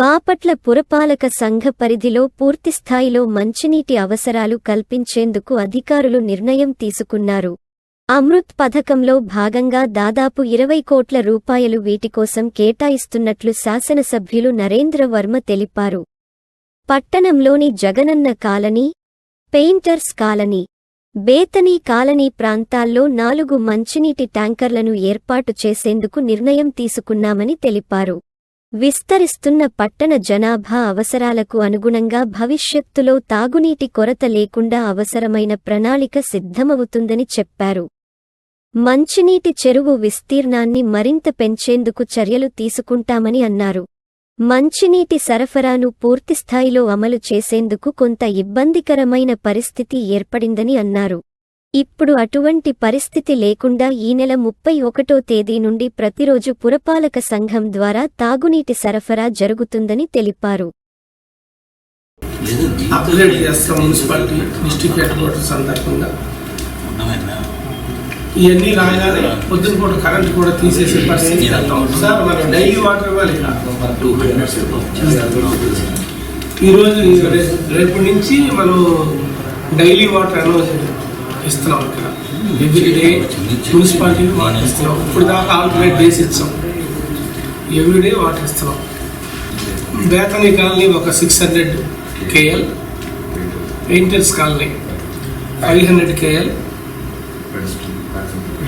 బాపట్ల పురపాలక సంఘ పరిధిలో పూర్తిస్థాయిలో మంచినీటి అవసరాలు కల్పించేందుకు అధికారులు నిర్ణయం తీసుకున్నారు. అమృత్ పథకంలో భాగంగా దాదాపు ఇరవై కోట్ల రూపాయలు వీటికోసం కేటాయిస్తున్నట్లు శాసనసభ్యులు నరేంద్ర వర్మ తెలిపారు. పట్టణంలోని Jagananna colony painters colony Bethany colony ప్రాంతాల్లో నాలుగు మంచినీటి ట్యాంకర్లను ఏర్పాటు చేసేందుకు నిర్ణయం తీసుకున్నామని తెలిపారు. విస్తరిస్తున్న పట్టణ జనాభా అవసరాలకు అనుగుణంగా భవిష్యత్తులో తాగునీటి కొరత లేకుండా అవసరమైన ప్రణాళిక సిద్ధమవుతుందని చెప్పారు. మంచినీటి చెరువు విస్తీర్ణాన్ని మరింత పెంచేందుకు చర్యలు తీసుకుంటామని అన్నారు. మంచినీటి సరఫరాను పూర్తిస్థాయిలో అమలు చేసేందుకు కొంత ఇబ్బందికరమైన పరిస్థితి ఏర్పడిందని అన్నారు. ఇప్పుడు అటువంటి పరిస్థితి లేకుండా ఈ నెల ముప్పై ఒకటో తేదీ నుండి ప్రతిరోజు పురపాలక సంఘం ద్వారా తాగునీటి సరఫరా జరుగుతుందని తెలిపారు. ఇవన్నీ రాగానే పొద్దున పూట కరెంట్ కూడా తీసేసే పరిస్థితి. సార్ మనం డైలీ వాటర్ ఇవ్వాలి. ఈరోజు రేపు నుంచి మనం డైలీ వాటర్ అనౌన్స్ ఇస్తున్నాం ఇక్కడ ఎవ్రీ డే మున్సిపాలిటీ వాటర్ ఇస్తున్నాం ఇప్పుడు దాకా ఆల్టర్నేట్ డేస్ ఇచ్చాం. ఎవ్రీ డే వాటర్ ఇస్తున్నాం బేతనీ కాలనీ ఒక six hundred KL painters colony five hundred KL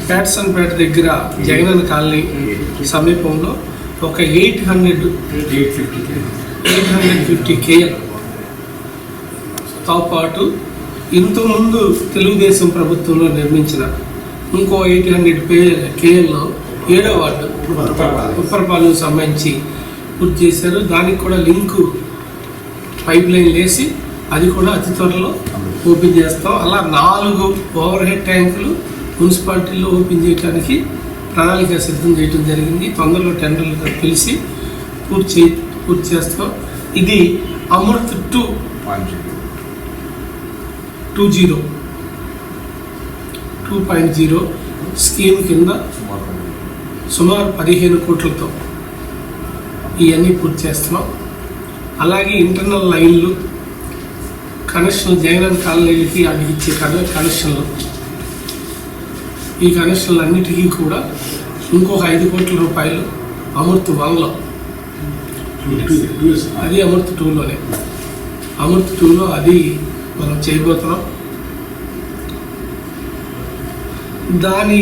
ప్యాట్సన్ పేట దగ్గర జగనన్న కాలనీ సమీపంలో ఒక eight hundred eight hundred fifty కేఎల్తో పాటు ఇంతకుముందు తెలుగుదేశం ప్రభుత్వంలో నిర్మించిన ఇంకో ఎయిట్ హండ్రెడ్ పే కేఎల్లో ఏడో వార్డు ఉప్పరపాలెం సంబంధించి పూర్తి చేశారు. దానికి కూడా లింకు పైప్ లైన్ వేసి అది కూడా అతి త్వరలో ఓపెన్ చేస్తాం. అలా నాలుగు ఓవర్ హెడ్ ట్యాంకులు మున్సిపాలిటీలో ఓపెన్ చేయడానికి ప్రణాళిక సిద్ధం చేయడం జరిగింది. తొందరలో టెండర్లు పిలిచి పూర్తి చే పూర్తి చేస్తాం. ఇది Amrut two two zero two point zero scheme కింద సుమారు పదిహేను కోట్లతో ఇవన్నీ పూర్తి చేస్తున్నాం అలాగే ఇంటర్నల్ లైన్లు కనెక్షన్ జగన్ కాలనీలకి అది ఇచ్చే కనెక్షన్లు ఈ కనెక్షన్లు అన్నిటికీ కూడా ఇంకొక ఐదు కోట్ల రూపాయలు అమృత్ వన్లో అది అమృత్ టూలోనే అమృత్ టూలో అది మనం చేయబోతున్నాం. దాని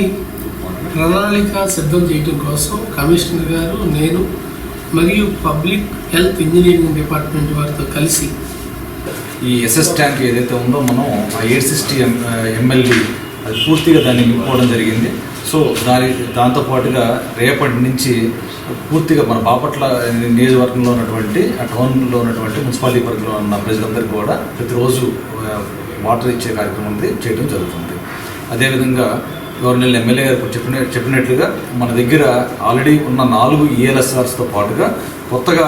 ప్రణాళిక సిద్ధం చేయడం కోసం కమిషనర్ గారు నేను మరియు పబ్లిక్ హెల్త్ ఇంజనీరింగ్ డిపార్ట్మెంట్ వారితో కలిసి ఈ ఎస్ఎస్ ట్యాంక్ ఏదైతే ఉందో మనం ఆ ఎయిట్ సిక్స్టీ ఎం ఎంఎల్డి అది పూర్తిగా దాన్ని నింపుకోవడం జరిగింది. సో దాని దాంతోపాటుగా రేపటి నుంచి పూర్తిగా మన బాపట్ల నియోజకవర్గంలో ఉన్నటువంటి ఆ టౌన్లో ఉన్నటువంటి మున్సిపాలిటీ పరిధిలో ఉన్న ప్రజలందరికీ కూడా ప్రతిరోజు వాటర్ ఇచ్చే కార్యక్రమం అనేది చేయడం జరుగుతుంది. అదేవిధంగా గవర్నర్ ఎమ్మెల్యే గారు చెప్పిన చెప్పినట్లుగా మన దగ్గర ఆల్రెడీ ఉన్న నాలుగు ఈఎల్ఎస్ఆర్స్తో పాటుగా కొత్తగా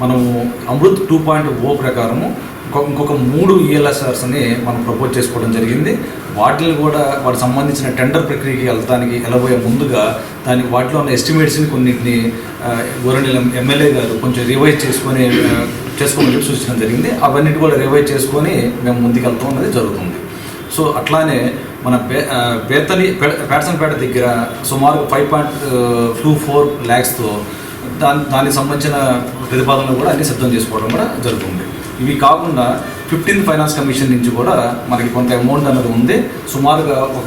మనము అమృత్ టూ పాయింట్ ఓ ప్రకారము ఇంకొక ఇంకొక మూడు ఈఎల్ఎస్ఆర్స్ని మనం ప్రపోజ్ చేసుకోవడం జరిగింది. వాటిని కూడా వాటికి సంబంధించిన టెండర్ ప్రక్రియకి వెళ్తానికి వెళ్ళబోయే ముందుగా దానికి వాటిలో ఉన్న ఎస్టిమేట్స్ని కొన్నింటిని గోరణి ఎమ్మెల్యే గారు కొంచెం రివైజ్ చేసుకొని చేసుకోమని చెప్పి సూచించడం జరిగింది. అవన్నీ కూడా రివైజ్ చేసుకొని మేము ముందుకెళ్తాం అనేది జరుగుతుంది. సో అట్లానే మన బే ఆ, బేతలి పేటసన్పేట దగ్గర సుమారు ఫైవ్ పాయింట్ టూ ఫోర్ ల్యాక్స్తో దాని దానికి సంబంధించిన ప్రతిపాదనలు కూడా అన్ని సిద్ధం చేసుకోవడం కూడా జరుగుతుంది. ఇవి కాకుండా ఫిఫ్టీన్త్ ఫైనాన్స్ కమిషన్ నుంచి కూడా మనకి కొంత అమౌంట్ అనేది ఉంది. సుమారుగా ఒక